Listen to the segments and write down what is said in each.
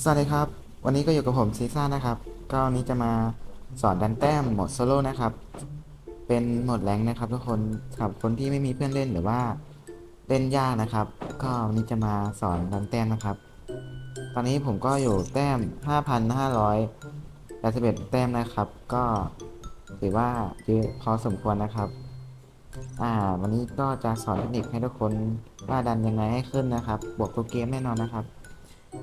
สวัสดีครับ วันนี้ก็อยู่กับผมซีซ่านะครับ ก็วันนี้จะมาสอนดันแต้มโหมดโซโล่นะครับ เป็นโหมดแรงนะครับทุกคนสำหรับคนที่ไม่มีเพื่อนเล่นหรือว่าเล่นยากนะครับ ก็วันนี้จะมาสอนดันแต้มนะครับ ตอนนี้ผมก็อยู่แต้ม 5,581แต้มนะครับ ก็ถือว่าเยอะพอสมควรนะครับ อ่า วันนี้ก็จะสอนเทคนิคให้ทุกคนว่าดันยังไงให้ขึ้นนะครับ บวกตัวเกมแน่นอนนะครับ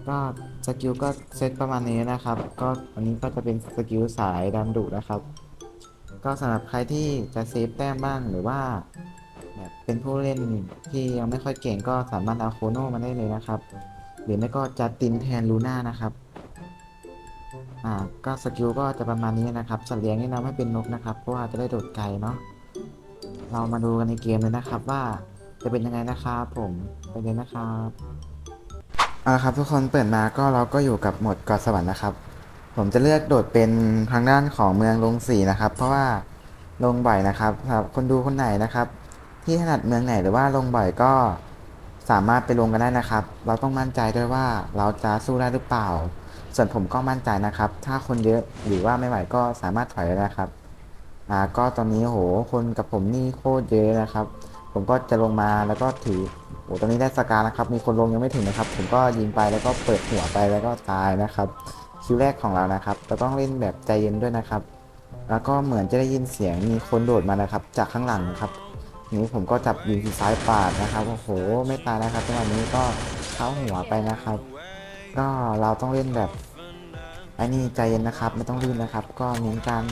ก็สกิลก็เซตประมาณนี้นะครับ ก็อันนี้ก็จะเป็นสกิลสายดันดุนะครับ ก็สำหรับใครที่จะเซฟแต้มบ้างหรือว่าแบบเป็นผู้เล่นที่ยังไม่ค่อยเก่งก็สามารถเอาโคโนมาได้เลยนะครับ หรือไม่ก็จัดตินแทนลูน่านะครับอ่าก็สกิลก็จะประมาณนี้นะครับสัตว์เลี้ยงนี่เราไม่เป็นนกนะครับ เพราะว่าจะได้โดดไกลเนาะเรามาดูกันในเกมเลยนะครับว่าจะเป็นยังไงนะครับผมไปเลยนะครับ เอาละครับทุกคนเปิดมาก็เราก็อยู่กับหมดเกาะสวรรค์นะครับ ผมจะเลือกโดดเป็นทางด้านของเมืองลงสีนะครับ เพราะว่าลงบ่อยนะครับสำหรับคนดูคนไหนนะครับ ที่ถนัดเมืองไหนหรือว่าลงบ่อยก็สามารถไปลงกันได้นะครับ เราต้องมั่นใจด้วยว่าเราจะสู้ได้หรือเปล่า ส่วนผมก็มั่นใจนะครับ ถ้าคนเยอะหรือว่าไม่ไหวก็สามารถถอยได้นะครับอ่าก็ตอนนี้โหคนกับผมนี่โคตรเยอะนะครับ ผมก็จะลงมาแล้วก็ถือ โอ้ตอนนี้ได้สกานะครับ มีคนลงยังไม่ถึงนะครับ ผมก็ยิงไปแล้วก็เปิดหัวไปแล้วก็ตายนะครับ คิวแรกของเรานะครับ เราต้องเล่นแบบใจเย็นด้วยนะครับ แล้วก็เหมือนจะได้ยินเสียงมีคนโดดมานะครับ จากข้างหลังนะครับ นี้ผมก็จับยิงที่ซ้ายปาดนะครับ โอ้โห ไม่ตายนะครับจังหวะนี้ก็เข้าหัวไปนะครับ ก็เราต้องเล่นแบบไอ้นี่ใจเย็นนะครับ ไม่ต้องรีบนะครับ ก็เน้นการ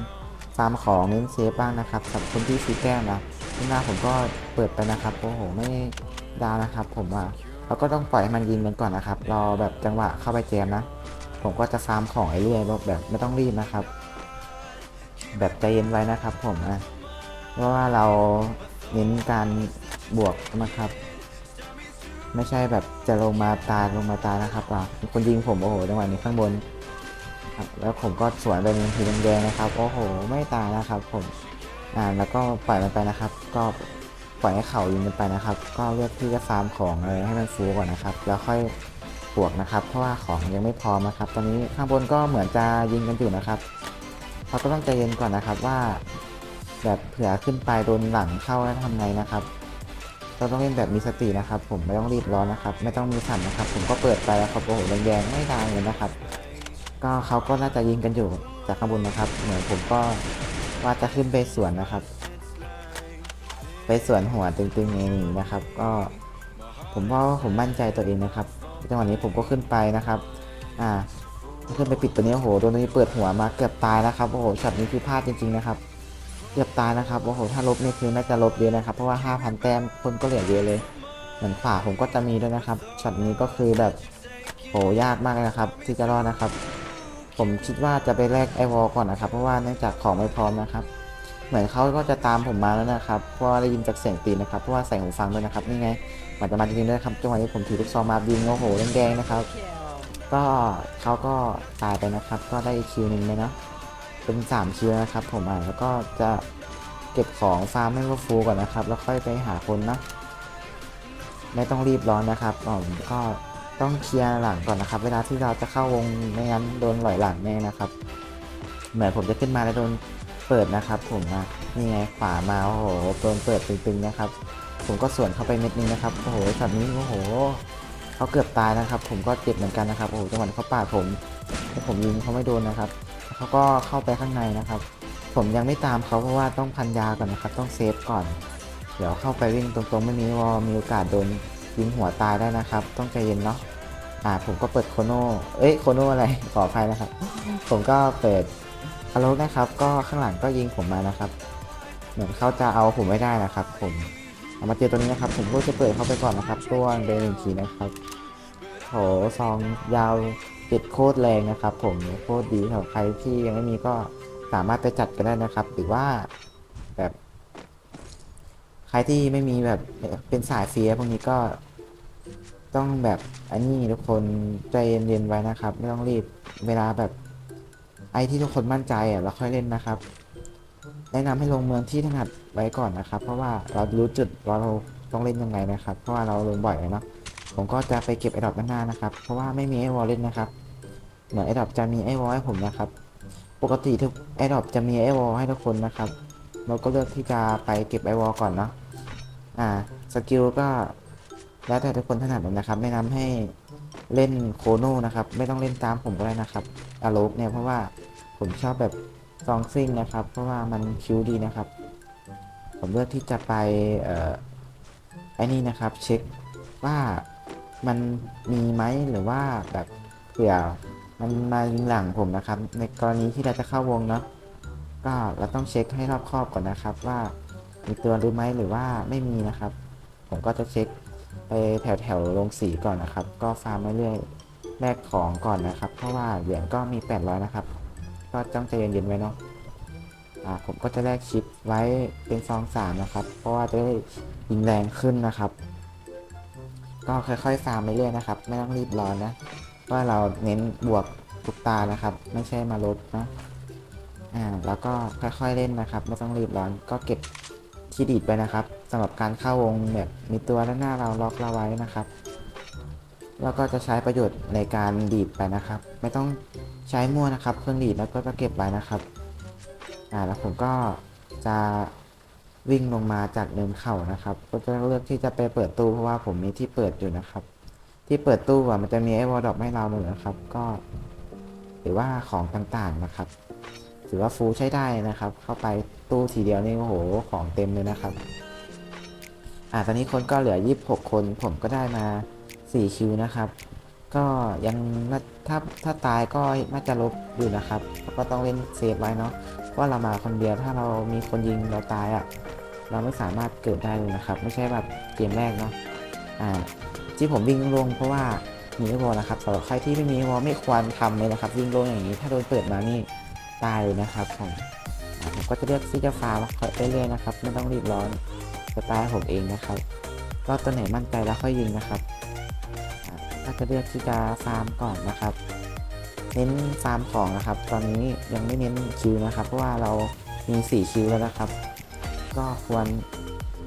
ฟาร์มของเน้นเซฟบ้างนะครับสำหรับคนที่ซีแต้มนะที่หน้าผมก็เปิดไปนะครับ โอ้โห ไม่ ดาวนะครับ ผมว่าเราก็ต้องปล่อยให้มันยิงมันก่อนนะครับรอแบบจังหวะเข้าไปแจมนะ ผมก็จะฟาร์มของไอ้เรื่อยแบบไม่ต้องรีบนะครับ แบบใจเย็นไว้นะครับ ผมนะเพราะว่าเราเน้นการบวกนะครับ ไม่ใช่แบบจะลงมาตายลงมาตายนะครับอะคนยิงผมโอ้โหจังหวะนี้ข้างบนแล้วผมก็สวนไปเป็นทีแดงๆนะครับ โอ้โห ไม่ตายนะครับ ผม อ่า แล้วก็ปล่อยมันไปนะครับ ก็ ปล่อยให้เขายิงมันไปนะครับ ก็เลือกที่จะฟาร์มของอะไรให้มันฟูก่อนนะครับ แล้วค่อยบวกนะครับ เพราะว่าของยังไม่พร้อมนะครับ ตอนนี้ข้างบนก็เหมือนจะยิงกันอยู่นะครับเราก็ต้องใจเย็นก่อนนะครับว่า แบบเผื่อขึ้นไปโดนหลังเข้าแล้วทำไงนะครับ เราต้องเล่นแบบมีสตินะครับ ผมไม่ต้องรีบร้อนนะครับ ไม่ต้องมีสั่นนะครับ ผมก็เปิดไปแล้วครับโอ้โหแดงๆไม่ได้เลยนะครับ ก็เขาก็น่าจะยิงกันอยู่จากข้างบนนะครับ เหมือนผมก็ว่าจะขึ้นไปสวนนะครับ ไปสวนหัวตึงๆอย่างนี้นะครับ ก็ผมว่าผมมั่นใจตัวเองนะครับจังหวะนี้ผมก็ขึ้นไปนะครับอ่าขึ้นไปปิดตัวนี้โอ้โหตัวนี้เปิดหัวมาเกือบตายแล้วครับโอ้โหช็อตนี้คือพลาดจริงๆนะครับเกือบตายนะครับโอ้โหถ้าลบนี่คือน่าจะลบเยอะนะครับ เพราะว่า 5,000 แต้มคนก็เหลือเยอะเลยเหมือนฝ่าผมก็จะมีด้วยนะครับช็อตนี้ก็คือแบบโหยากมากนะครับ ที่จะรอดนะครับ ผมคิดว่าจะไปแลกไอวอลก่อนนะครับ เพราะว่าเนื่องจากของไม่พร้อมนะครับ เหมือนเขาก็จะตามผมมาแล้วนะครับ เพราะว่าได้ยินจากเสียงตีนนะครับ เพราะว่าใส่หูฟังด้วยนะครับ นี่ไงมันจะมาจริงๆด้วยครับ จังหวะนี้ผมถือลูกซองมายิงโอ้โหแดงๆนะครับ ก็เขาก็ตายไปนะครับ ก็ได้อีกคิวหนึ่งเลยเนาะเป็น3คิวนะครับ ผมอะแล้วก็จะเก็บของฟาร์มให้ว่าฟูก่อนนะครับ แล้วค่อยไปหาคนนะ ไม่ต้องรีบร้อนนะครับผมก็ต้องเคลียร์หลังก่อนนะครับ เวลาที่เราจะเข้าวงไม่งั้นโดนหล่อยหลังแน่นะครับ เหมือนผมจะขึ้นมาแล้วโดน เปิดนะครับผมอะนี่ไงขวามาโอ้โหโดนเปิดตึงๆนะครับ ผมก็สวนเข้าไปเม็ดนึงนะครับโอ้โหช็อตนี้โอ้โหเขาเกือบตายนะครับ ผมก็เจ็บเหมือนกันนะครับโอ้โหจังหวะเขาปาดผมแต่ผมยิงเขาไม่โดนนะครับเขาก็เข้าไปข้างในนะครับ ผมยังไม่ตามเขาเพราะว่าต้องพันยาก่อนนะครับ ต้องเซฟก่อน เดี๋ยวเข้าไปวิ่งตรงๆไม่มีวอลมีโอกาสโดนยิงหัวตายได้นะครับ ต้องใจเย็นเนาะอ่าผมก็เปิดโคโนเอ้ยโคโนอะไรขออภัยนะครับ ผมก็เปิดารุนะครับ ก็ข้างหลังก็ยิงผมมานะครับ เหมือนเขาจะเอาผมไม่ได้นะครับ ผมเอามาเจอตัวนี้นะครับ ผมก็จะเปิดเข้าไปก่อนนะครับตัวเดนหนึ่งทีนะครับโหซองยาวติดโคตรแรงนะครับ ผมโคตรดีสำหรับใครที่ยังไม่มีก็สามารถไปจัดกันได้นะครับ หรือว่าแบบ ใครที่ไม่มีแบบเป็นสายเฟียพวกนี้ก็ต้องแบบอันนี้ทุกคนใจเย็นๆไว้นะครับ ไม่ต้องรีบเวลาแบบ ที่ทุกคนมั่นใจอะเราค่อยเล่นนะครับ แนะนำให้ลงเมืองที่ถนัดไว้ก่อนนะครับ เพราะว่าเรารู้จุดว่าเราต้องเล่นยังไงนะครับ เพราะว่าเราลงบ่อยเนาะผมก็จะไปเก็บไอ้ดอกด้านหน้านะครับ เพราะว่าไม่มีไอ้วอลเล่นนะครับ เหมือนไอดอปจะมีไอวอลให้ผมนะครับ ปกติทุกไอดอปจะมีไอวอลให้ทุกคนนะครับ เราก็เลือกที่จะไปเก็บไอวอลก่อนเนาะ อ่า สกิลก็แล้วแต่ทุกคนถนัดนะครับไม่นำให้ เล่นโคโน่นะครับ ไม่ต้องเล่นตามผมก็ได้นะครับอโลกเนี่ยเพราะว่าผมชอบแบบซองซิ่งนะครับ เพราะว่ามันคิวดีนะครับ ผมเลือกที่จะไปเอ่อไอ้นี่นะครับ เช็คว่ามันมีไหมหรือว่าแบบเผื่อมันมายิงหลังผมนะครับ ในกรณีที่เราจะเข้าวงเนาะก็เราต้องเช็คให้รอบคอบก่อนนะครับว่ามีตัวหรือไม่หรือว่าไม่มีนะครับ ผมก็จะเช็ค ไปแถวแถวลงสีก่อนนะครับ ก็ฟาร์มเรื่อยแลกของก่อนนะครับ เพราะว่าเหรียญก็มี 800 นะครับ ก็จ้องใจเย็นๆไว้เนาะอ่าผมก็จะแลกชิปไว้เป็นซองสามนะครับ เพราะว่าจะได้ยิงแรงขึ้นนะครับ ก็ค่อยๆฟาร์มไปเรื่อยนะครับ ไม่ต้องรีบร้อนนะว่าเราเน้นบวกทุกตานะครับ ไม่ใช่มาลดนะอ่าแล้วก็ค่อยๆเล่นนะครับ ไม่ต้องรีบร้อนก็เก็บ ที่ดีดไปนะครับสำหรับการเข้าวงแบบมีตัวด้านหน้าเราล็อกเราไว้นะครับ แล้วก็จะใช้ประโยชน์ในการดีดไปนะครับ ไม่ต้องใช้มั่วนะครับ เครื่องดีดแล้วก็เก็บไว้นะครับอ่าแล้วผมก็จะวิ่งลงมาจากเนินเขานะครับ ก็จะเลือกที่จะไปเปิดตู้เพราะว่าผมมีที่เปิดอยู่นะครับ ที่เปิดตู้อะมันจะมีไอ้วอลดอกให้เราเลยนะครับ ก็ หรือว่าของต่างๆนะครับ ถือว่าฟูลใช้ได้นะครับ เข้าไป ตู้ทีเดียวนี่โอ้โหของเต็มเลยนะครับ อ่าตอนนี้คนก็เหลือ 26 คนผมก็ได้มา 4 คิวนะครับ ก็ยังถ้าถ้าตายก็น่าจะลบอยู่นะครับ ก็ต้องเล่นเซฟไว้เนาะว่าเรามาคนเดียวถ้าเรามีคนยิงเราตายอะ่ะ เราไม่สามารถเกิดได้เลยนะครับ ไม่ใช่แบบเกมแรกเนาะอ่าที่ผมวิ่งลงเพราะว่ามีวอลนะครับสำหรับใครที่ไม่มีวอลไม่ควรทำเลยนะครับ วิ่งลงอย่างนี้ ถ้าโดนเปิดมานี่ตายเลยนะครับผม ผมก็จะเลือกที่จะฟาร์มไปเรื่อยๆนะครับไม่ต้องรีบร้อนจะตายผมเองนะครับก็ตัวไหนมั่นใจแล้วค่อยยิงนะครับก็จะเลือกที่จะฟาร์มก่อนนะครับ เน้นฟาร์มของนะครับ ตอนนี้ยังไม่เน้นคิวนะครับ เพราะว่าเรามี 4 คิวแล้วนะครับ ก็ควร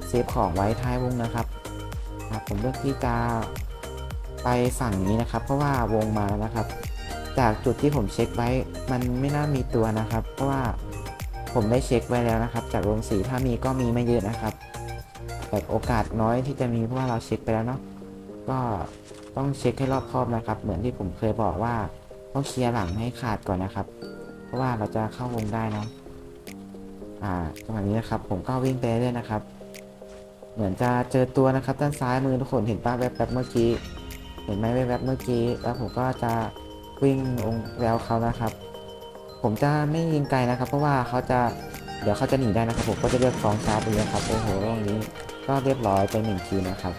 เซฟของไว้ท้ายวงนะครับผมเลือกที่จะไปฝั่งนี้นะครับ เพราะว่าวงมาแล้วนะครับ จากจุดที่ผมเช็คไว้มันไม่น่ามีตัวนะครับ เพราะว่า ผมได้เช็คไว้แล้วนะครับ จากโรงสีถ้ามีก็มีไม่เยอะนะครับแบบโอกาสน้อยที่จะมีเพราะว่าเราเช็คไปแล้วเนาะก็ต้องเช็คให้รอบคอบนะครับ เหมือนที่ผมเคยบอกว่าต้องเคลียร์หลังให้ขาดก่อนนะครับ เพราะว่าเราจะเข้าวงได้เนาะอ่าจังหวะนี้นะครับ ผมก็วิ่งไปเรื่อยนะครับ เหมือนจะเจอตัวนะครับ ด้านซ้ายมือทุกคนเห็นป้าแวบๆเมื่อกี้ เห็นไหมแวบๆเมื่อกี้ แล้วผมก็จะวิ่งองแววเขานะครับ ผมจะไม่ยิงไกลนะครับ เพราะว่าเขาจะเดี๋ยวเขาจะหนีได้นะครับผมก็จะเลือกฟองชาร์ปไปเลยครับโอ้โหตรงนี้ก็เรียบร้อยไปหนึ่งคิวนะครับ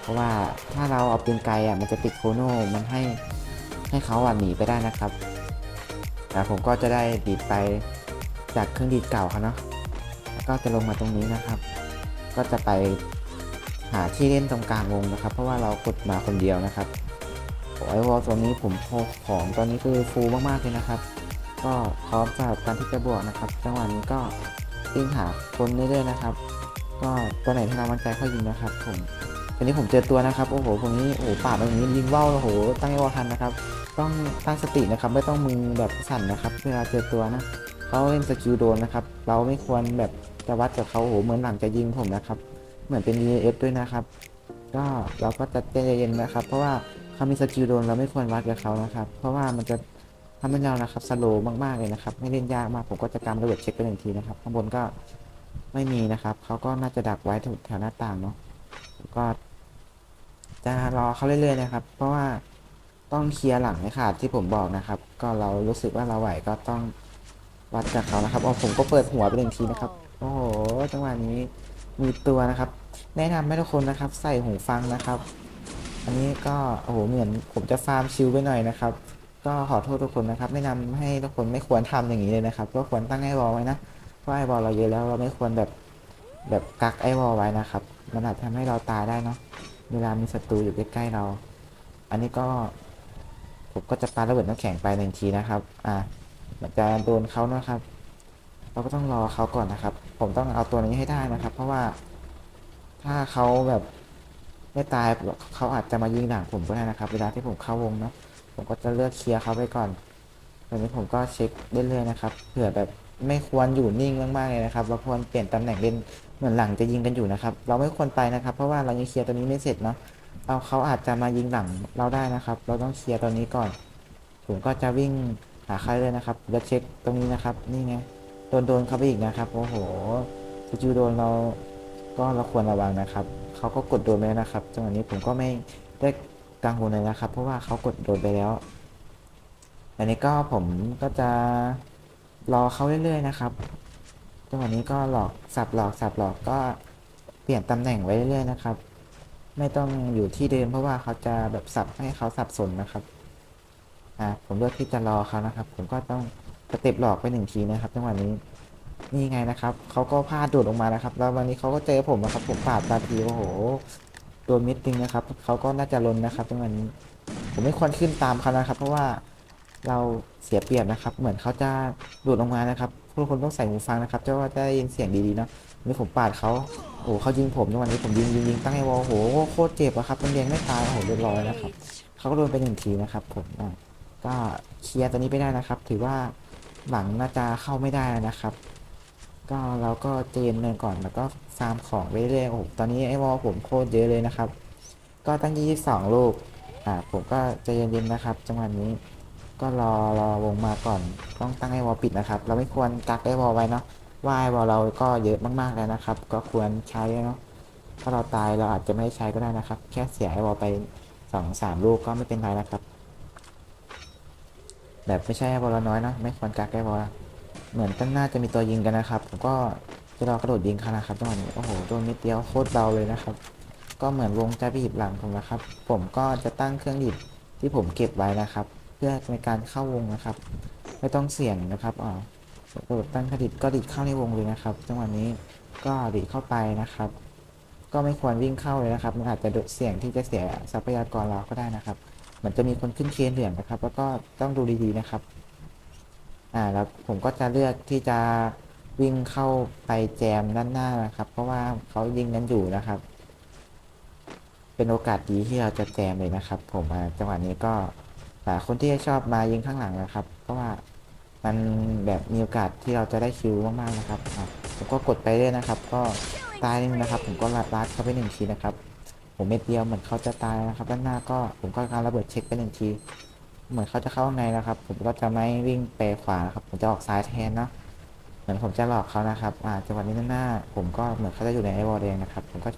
เพราะว่าถ้าเราเอาปืนไกลอะมันจะติดโคโน่มันให้ให้เขาอะหนีไปได้นะครับแต่ผมก็จะได้ดีดไปจากเครื่องดีดเก่าเขาเนาะแล้วก็จะลงมาตรงนี้นะครับ ก็จะไปหาที่เล่นตรงกลางวงนะครับ เพราะว่าเรากดมาคนเดียวนะครับโอ้ยวอลตัวนี้ผมโพกของตอนนี้คือฟูลมากๆเลยนะครับ ก็พร้อมสำหรับการที่จะบวกนะครับ จังหวะนี้ก็วิ่งหาคนเรื่อยๆนะครับ ก็ตัวไหนที่เรามั่นใจค่อยยิงนะครับ ผมทีนี้ผมเจอตัวนะครับโอ้โหผมนี้โอ้โหปาดตรงนี้ยิงว่าวโอ้โห ตั้งไอ้วอทันนะครับ ต้องตั้งสตินะครับ ไม่ต้องมือแบบสั่นนะครับ เวลาเจอตัวนะเขาเล่นสกิลโดนนะครับ เราไม่ควรแบบจะวัดกับเขาโอ้โหเหมือนหลังจะยิงผมนะครับ เหมือนเป็น EF ด้วยนะครับ ก็เราก็จะใจเย็นๆนะครับ เพราะว่าเขามีสกิลโดนเราไม่ควรวัดกับเขานะครับ เพราะว่ามันจะ ทำให้เรานะครับสโลว์มากๆเลยนะครับ ไม่เล่นยากมากผมก็จะกำระเบิดเช็คไปหนึ่งทีนะครับ ข้างบนก็ไม่มีนะครับ เขาก็น่าจะดักไว้แถวหน้าต่างเนาะก็จะรอเขาเรื่อยๆนะครับ เพราะว่าต้องเคลียร์หลังให้ขาดที่ผมบอกนะครับ ก็เรารู้สึกว่าเราไหวก็ต้องวัดจากเขานะครับเอาผมก็เปิดหัวไปหนึ่งทีนะครับ โอ้โหจังหวะนี้มีตัวนะครับ แนะนำให้ทุกคนนะครับ ใส่หูฟังนะครับ อันนี้ก็โอ้โหเหมือนผมจะฟาร์มชิลไปหน่อยนะครับ ก็ขอโทษทุกคนนะครับแนะนำให้ทุกคนไม่ควรทำอย่างนี้เลยนะครับ ก็ควรตั้งไอวอลไว้นะเพราะไอวอลเราเยอะแล้วเราไม่ควรแบบแบบกักไอวอลไว้นะครับ มันอาจทำให้เราตายได้เนาะเวลามีศัตรูอยู่ใกล้ๆเรา อันนี้ก็ ผมก็จะปาระเบิดน้ำแข็งไปหนึ่งทีนะครับ อ่ามันจะโดนเขานะครับ เราก็ต้องรอเขาก่อนนะครับ ผมต้องเอาตัวนี้ให้ได้นะครับ เพราะว่าถ้าเขาแบบไม่ตายเขาอาจจะมายิงหลังผมก็ได้นะครับ เวลาที่ผมเข้าวงเนาะ ผมก็จะเลือกเคลียร์เขาไปก่อนตอนนี้ผมก็เช็คเรื่อยๆนะครับเผื่อแบบไม่ควรอยู่นิ่งมากๆเลยนะครับเราควรเปลี่ยนตำแหน่งเล่นเหมือนหลังจะยิงกันอยู่นะครับ เราไม่ควรไปนะครับ เพราะว่าเรายังเคลียร์ตัวนี้ไม่เสร็จเนาะเราเขาอาจจะมายิงหลังเราได้นะครับ เราต้องเคลียร์ตัวนี้ก่อน ผมก็จะวิ่งหาใครเลยนะครับแล้วเช็คตรงนี้นะครับ นี่ไงโดนโดนเขาไปอีกนะครับโอ้โหจูโดนเราก็เราควรระวังนะครับเขาก็กดโดนไปแล้วนะครับจังหวะนี้ผมก็ไม่ได้ กังวลเลยนะครับ เพราะว่าเขากดโดนไปแล้ว อันนี้ก็ผมก็จะรอเขาเรื่อยๆนะครับจังหวะนี้ก็หลอกสับหลอกสับหลอกก็เปลี่ยนตำแหน่งไว้เรื่อยๆนะครับ ไม่ต้องอยู่ที่เดิมเพราะว่าเขาจะแบบสับให้เขาสับสนนะครับอ่าผมเลือกที่จะรอเขานะครับ ผมก็ต้องสเต็ปหลอกไปหนึ่งทีนะครับจังหวะนี้นี่ไงนะครับเขาก็พลาดโดดลงมานะครับ แล้ววันนี้เขาก็เจอผมนะครับผมปาดตาทีโอ้โห โดนมิดนึงนะครับเขาก็น่าจะลนนะครับจังหวะนี้ ผมไม่ควรขึ้นตามเขานะครับ เพราะว่าเราเสียเปรียบนะครับ เหมือนเขาจะโดดลงมานะครับทุกคนต้องใส่หูฟังนะครับจะว่าได้ยินเสียงดีๆเนาะนี่ผมปาดเขาโอ้เขายิงผมจังหวะนี้ผมยิงยิงยิงตั้งไอ้วอลโอ้โหโคตรเจ็บอะครับมันเรียงไม่ตายโอ้โหเรียบร้อยนะครับเขาก็โดนไปหนึ่งทีนะครับ ผมก็เคลียร์ตัวนี้ไปได้นะครับ ถือว่าหลังน่าจะเข้าไม่ได้นะครับ ก็เราก็เจนเนินก่อนแล้วก็ฟาร์มของไปเรื่อยโอ้โหตอนนี้ไอ้วอลผมโคตรเยอะเลยนะครับ ก็ตั้ง 22 ลูกอ่าผมก็ใจเย็นๆนะครับ จังหวะนี้ ก็รอรอวงมาก่อนต้องตั้งไอ้วอลปิดนะครับ เราไม่ควรกักไอ้วอลไว้เนาะว่าไอ้วอลเราก็เยอะมากๆแล้วนะครับ ก็ควรใช้เนาะถ้าเราตายเราอาจจะไม่ได้ใช้ก็ได้นะครับ แค่เสียไอ้วอลไปสองสามลูกก็ไม่เป็นไรนะครับ แบบไม่ใช่ไอ้บอลน้อยเนอะไม่ควรกักไอ้บอล เหมือนตั้งหน้าจะมีตัวยิงกันนะครับ ผมก็จะรอกระโดดยิงเขานะครับจังหวะนี้โอ้โหโดนนิดเดียวโคตรเบาเลยนะครับ ก็เหมือนวงจะบีบหลังผมนะครับ ผมก็จะตั้งเครื่องดีดที่ผมเก็บไว้นะครับ เพื่อในการเข้าวงนะครับ ไม่ต้องเสี่ยงนะครับอ๋อกระโดดตั้งเครื่องดีดก็ดีดเข้าในวงเลยนะครับ จังหวะนี้ก็ดีดเข้าไปนะครับ ก็ไม่ควรวิ่งเข้าเลยนะครับ มันอาจจะเสี่ยงที่จะเสียทรัพยากรเราก็ได้นะครับ เหมือนจะมีคนขึ้นเคนเหลืองนะครับ แล้วก็ต้องดูดีๆนะครับ อ่าแล้วผมก็จะเลือกที่จะวิ่งเข้าไปแจมด้านหน้านะครับ เพราะว่าเขายิงกันอยู่นะครับ เป็นโอกาสดีที่เราจะแจมเลยนะครับ ผมอ่าจังหวะนี้ก็หลายคนที่ชอบมายิงข้างหลังนะครับ เพราะว่ามันแบบมีโอกาสที่เราจะได้คิวมากๆนะครับอะผมก็กดไปเรื่อยนะครับ ก็ตายนึงนะครับ ผมก็ลัดลัดเข้าไปหนึ่งทีนะครับ ผมเม็ดเดียวเหมือนเขาจะตายนะครับ ด้านหน้าก็ผมก็การระเบิดเช็คไปหนึ่งที เหมือนเขาจะเข้าข้างในนะครับ ผมก็จะไม่วิ่งไปขวานะครับ ผมจะออกซ้ายแทนเนาะเหมือนผมจะหลอกเขานะครับอ่าจังหวะนี้นหน้า ผมก็เหมือนเขาจะอยู่ในไอวอลแดงนะครับ ผมก็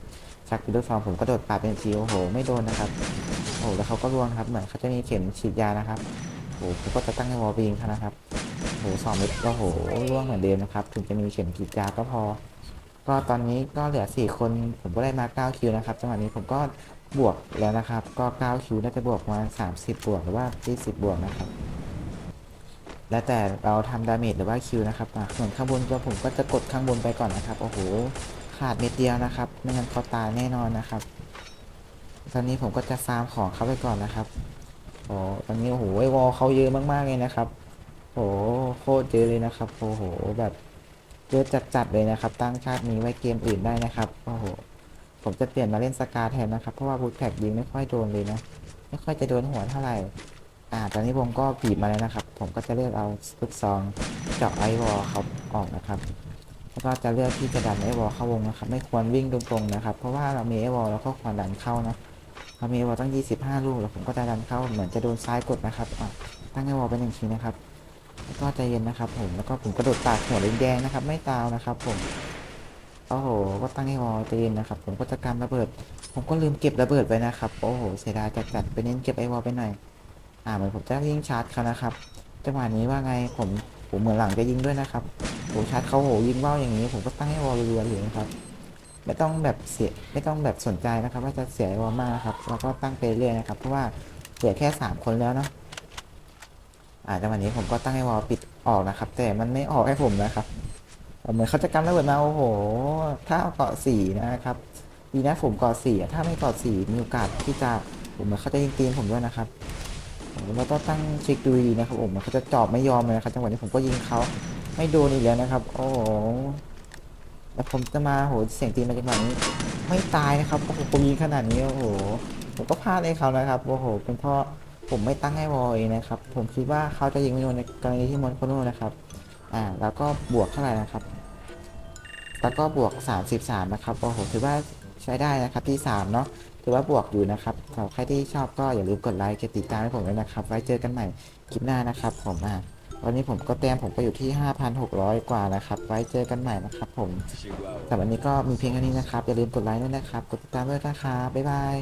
ชักปิดลูกซองผมก็โดดปาดเป็นทีโอ้โห ไม่โดนนะครับโอ้โหแล้วเขาก็ร่วงครับ เหมือนเขาจะมีเข็มฉีดยานะครับโอ้โหผมก็จะตั้งไอวอลไปยิงเขานะครับโอ้โหสองเม็ดโอ้โหร่วงเหมือนเดิมนะครับ ถึงจะมีเข็มฉีดยาก็พอ ก็ตอนนี้ก็เหลือ4คนผมก็ได้มา9คิวนะครับจังหวะนี้ผมก็ บวกแล้วนะครับ ก็ 9 คิวน่าจะบวกมา30 บวกหรือว่า40บวกนะครับ แล้วแต่เราทำดาเมจหรือว่าคิวนะครับอะส่วนข้างบนก็ผมก็จะกดข้างบนไปก่อนนะครับ โอ้โห ขาดเม็ดเดียวนะครับ ไม่งั้นเขาตายแน่นอนนะครับ ตอนนี้ผมก็จะฟาร์มของเขาไปก่อนนะครับ โอ้ตอนนี้โอ้โหไอวอลเขาเยอะมากๆเลยนะครับโอ้โหโคตรเยอะเลยนะครับ โอ้โห แบบเยอะจัดๆเลยนะครับ ตั้งชาตินี้ไว้เกมอื่นได้นะครับ โอ้โห ผมจะเปลี่ยนมาเล่นสกาแทนนะครับ เพราะว่าบูทแท็กยิงไม่ค่อยโดนเลยนะ ไม่ค่อยจะโดนหัวเท่าไหร่ อ่า ตอนนี้ผมก็บีบมาแล้วนะครับ ผมก็จะเลือกเอาลูกซองเจาะไอวอลเขาออกนะครับ แล้วก็จะเลือกที่จะดันไอวอลเข้าวงนะครับ ไม่ควรวิ่งตรงๆนะครับ เพราะว่าเรามีไอวอลแล้วก็ควรดันเข้านะเรามีไอวอลตั้ง 25 ลูกแล้วผมก็จะดันเข้า เหมือนจะโดนซ้ายกดนะครับ อะ ตั้งไอวอลไปหนึ่งทีนะครับ แล้วก็ใจเย็นนะครับ ผม แล้วก็ผมกระโดดปาดหัวแดงๆนะครับ ไม่ตาวนะครับ ผม โอ้โห ก็ตั้งให้วอลใจเย็นนะครับ ผมก็จะกำระเบิด ผมก็ลืมเก็บระเบิดไว้นะครับ โอ้โห เสียดายจัดๆไปเน้นเก็บไอวอลไปหน่อย อ่าเหมือนผมจะยิงชาร์จเขานะครับ จังหวะนี้ว่าไง ผม ผมเหมือนหลังจะยิงด้วยนะครับโอ้ชาร์จเขาโหยิงเบ้าอย่างนี้ ผมก็ตั้งให้วอลรัวๆเลยนะครับ ไม่ต้องแบบเสีย ไม่ต้องแบบสนใจนะครับ ว่าจะเสียไอวอลมากนะครับ เราก็ตั้งไปเรื่อยนะครับ เพราะว่าเหลือแค่สามคนแล้วเนาะอ่าจังหวะนี้ผมก็ตั้งให้วอลปิดออกนะครับ แต่มันไม่ออกให้ผมนะครับ เหมือนเขาจะกำระเบิดมาโอ้โห ถ้าเอาเกาะสี่นะครับดีนะผมเกาะสี่ถ้าไม่เกาะสี่มีโอกาสที่จะผมเหมือนเขาจะยิงตีนผมด้วยนะครับผมเราต้องตั้งเช็คดูดีนะครับผมเหมือนเขาจะจอบไม่ยอมเลยนะครับจังหวะนี้ผมก็ยิงเขาไม่โดนอีกแล้วนะครับ โอ้โหแล้วผมจะมาโหเสียงตีนมาจังหวะนี้ไม่ตายนะครับโอ้โหผมยิงขนาดนี้โอ้โหผมก็พลาดให้เขานะครับโอ้โหเป็นเพราะผมไม่ตั้งให้วอลเองนะครับ ผมคิดว่าเขาจะยิงไม่โดนในกรณีที่มอนโคโน่นะครับ อ่าแล้วก็บวกเท่าไหร่นะครับ แล้วก็บวก 33 นะครับโอ้โหถือว่าใช้ได้นะครับที่ 3 เนาะถือว่าบวกอยู่นะครับสำหรับใครที่ชอบก็อย่าลืมกดไลค์กดติดตามให้ผมด้วยนะครับ ไว้เจอกันใหม่คลิปหน้านะครับผมอ่าวันนี้ผมก็แต้มผมก็อยู่ที่ 5,600 กว่านะครับ ไว้เจอกันใหม่นะครับผมสำหรับวันนี้ก็มีเพียงเท่านี้นะครับ อย่าลืมกดไลค์ด้วยนะครับ กดติดตามด้วยนะครับ บ๊ายบาย